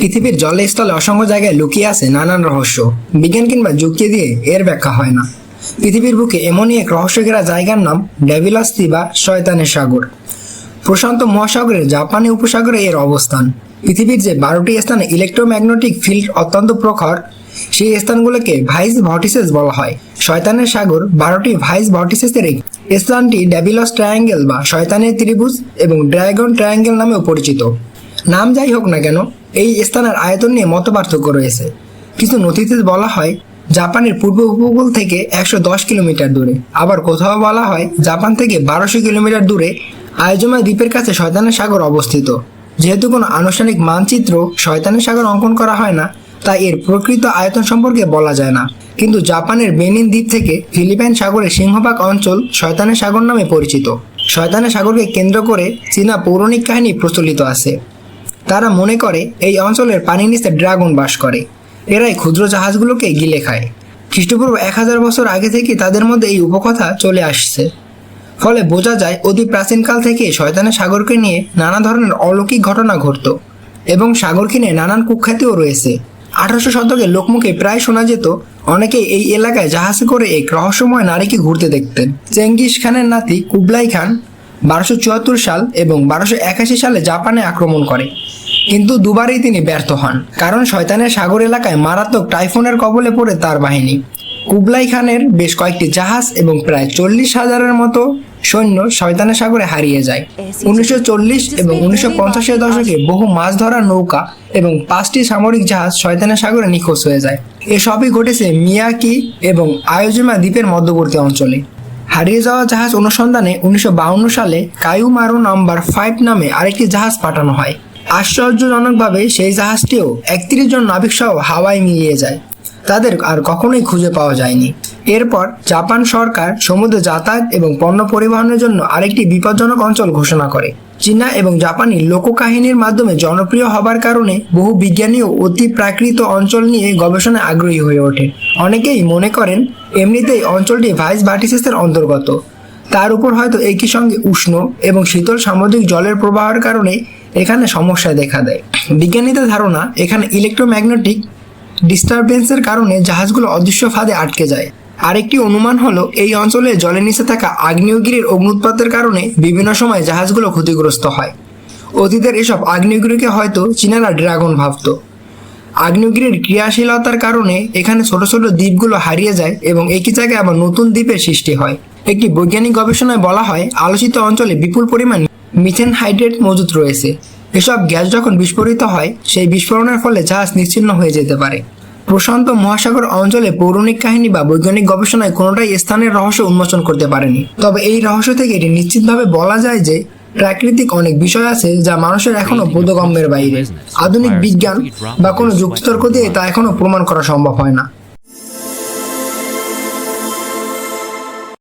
পৃথিবীর জলস্থলে অসংখ্য জায়গায় লুকিয়ে আছে নানান রহস্য। বিজ্ঞান কিংবা যুক্তি দিয়ে এর ব্যাখ্যা হয় না। পৃথিবীর বুকে এমনই এক রহস্য ঘেরা জায়গার নাম ডেভিলাস্তি বা শয়তানের সাগর। প্রশান্ত মহাসাগরের জাপানি উপসাগরে এর অবস্থান। পৃথিবীর যে বারোটি স্থানে ইলেকট্রোম্যাগনেটিক ফিল্ড অত্যন্ত প্রখর, সেই স্থানগুলোকে ভাইস ভর্টিসেস বলা হয়। শয়তানের সাগর বারোটি ভাইস ভর্টিসেসের এক। স্থানটি ডেভিলস ট্রায়াঙ্গেল বা শয়তানের ত্রিভুজ এবং ড্রাগন ট্রায়াঙ্গেল নামেও পরিচিত। নাম যাই হোক না কেন এই স্থানের আয়তন নিয়ে মত পার্থক্য রয়েছে। কিছু নথিতে বলা হয়, জাপানের পূর্ব উপকূল থেকে একশো দশ কিলোমিটার দূরে। আবার কোথাও বলা হয়, জাপান থেকে বারোশো কিলোমিটার দূরে আয়োজমা দ্বীপের কাছে শয়তানের সাগর অবস্থিত। যেহেতু কোনো আনুষ্ঠানিক মানচিত্র শয়তানের সাগর অঙ্কন করা হয় না, তাই এর প্রকৃত আয়তন সম্পর্কে বলা যায় না। কিন্তু জাপানের বেনিন দ্বীপ থেকে ফিলিপাইন সাগরের সিংহভাগ অঞ্চল শয়তানের সাগর নামে পরিচিত। শয়তানের সাগরকে কেন্দ্র করে চীনা পৌরাণিক কাহিনী প্রচলিত আছে। তারা মনে করে, এই অঞ্চলের পানির নিচে ড্রাগন বাস করে। এরাই ক্ষুদ্র জাহাজগুলোকে গিলে খায়। খ্রিস্টপূর্ব এক হাজার বছর আগে থেকে তাদের মধ্যে এই উপকথা চলে আসছে। ফলে বোঝা যায়, অতি প্রাচীনকাল থেকে শয়তানের সাগরকে নিয়ে নানা ধরনের অলৌকিক ঘটনা ঘটত এবং সাগরকে নিয়ে নানান কুখ্যাতিও রয়েছে। আঠারোশো শতকে লোকমুখে প্রায় শোনা যেত, অনেকেই এই এলাকায় জাহাজে করে এক রহস্যময় নারীকে ঘুরতে দেখতেন। চেঙ্গিস খানের নাতি কুবলাই খান বারোশো চুয়াত্তর সাল এবং বারোশো একাশি সালে জাপানে আক্রমণ করে। কিন্তু দুবারই তিনি ব্যর্থ হন কারণ শয়তানের সাগর এলাকায় মারাত্মক টাইফুনের কবলে পড়ে তার বাহিনী। কুবলাই খানের বেশ কয়েকটি জাহাজ এবং প্রায় চল্লিশ হাজারের মতো সৈন্য শয়তানের সাগরে হারিয়ে যায়। উনিশশো চল্লিশ এবং উনিশশো পঞ্চাশের দশকে বহু মাছ ধরা নৌকা এবং পাঁচটি সামরিক জাহাজ শয়তানের সাগরে নিখোঁজ হয়ে যায়। এসবই ঘটেছে মিয়াকি এবং আয়োজমা দ্বীপের মধ্যবর্তী অঞ্চলে। হারিয়ে যাওয়া জাহাজ অনুসন্ধানে উনিশশো সালে কায়ুমারু নাম্বার ফাইভ নামে আরেকটি জাহাজ পাঠানো হয়। আশ্চর্যজনকভাবে সেই জাহাজটিও একত্রিশ জন নাবিক সহ হাওয়ায় মিলিয়ে যায়। তাদের আর কখনোই খুঁজে পাওয়া যায়নি। এরপর জাপান সরকার সমুদ্রে যাতায়াত এবং পণ্য পরিবহনের জন্য আরেকটি বিপজ্জনক অঞ্চল ঘোষণা করে। চীনা এবং জাপানি লোককাহিনীর মাধ্যমে জনপ্রিয় হবার কারণে বহু বিজ্ঞানীও অতি প্রাকৃত অঞ্চল নিয়ে গবেষণায় আগ্রহী হয়ে ওঠে। অনেকেই মনে করেন, এমনিতেই অঞ্চলটি ভাইস ভার্টিসেসের অন্তর্গত। তার উপর হয়তো একই সঙ্গে উষ্ণ এবং শীতল সামুদ্রিক জলের প্রবাহের কারণে এখানে সমস্যা দেখা দেয়। বিজ্ঞানীদের ধারণা, এখানে ইলেকট্রোম্যাগনেটিক ডিস্টারবেন্সের কারণে জাহাজগুলো অদৃশ্য ফাঁদে আটকে যায়। আরেকটি অনুমান হলো, এই অঞ্চলে জলের নিচে থাকা আগ্নেয়গিরির অগ্নুৎপাতের কারণে বিভিন্ন সময় জাহাজগুলো ক্ষতিগ্রস্ত হয়। অতীতের এসব আগ্নেয়গিরিকে হয়তো চীনারা ড্রাগন ভাবত। আগ্নেয়গিরির ক্রিয়াশীলতার কারণে এখানে ছোট ছোট দ্বীপগুলো হারিয়ে যায় এবং একই জায়গায় আবার নতুন দ্বীপের সৃষ্টি হয়। একটি বৈজ্ঞানিক গবেষণায় বলা হয়, আলোচিত অঞ্চলে বিপুল পরিমাণ মিথেন হাইড্রেট মজুদ রয়েছে। এসব গ্যাস যখন বিস্ফোরিত হয়, সেই বিস্ফোরণের ফলে জাহাজ নিশ্চিহ্ন হয়ে যেতে পারে। প্রশান্ত মহাসাগর অঞ্চলে পৌরাণিক কাহিনী বা বৈজ্ঞানিক গবেষণায় কোনোটাই স্থানের রহস্য উন্মোচন করতে পারেনি। তবে এই রহস্য থেকে এটি নিশ্চিতভাবে বলা যায় যে, প্রাকৃতিক অনেক বিষয় আছে যা মানুষের এখনও বোধগম্যের বাইরে। আধুনিক বিজ্ঞান বা কোনো যুক্তিতর্ক দিয়ে তা এখনও প্রমাণ করা সম্ভব হয় না।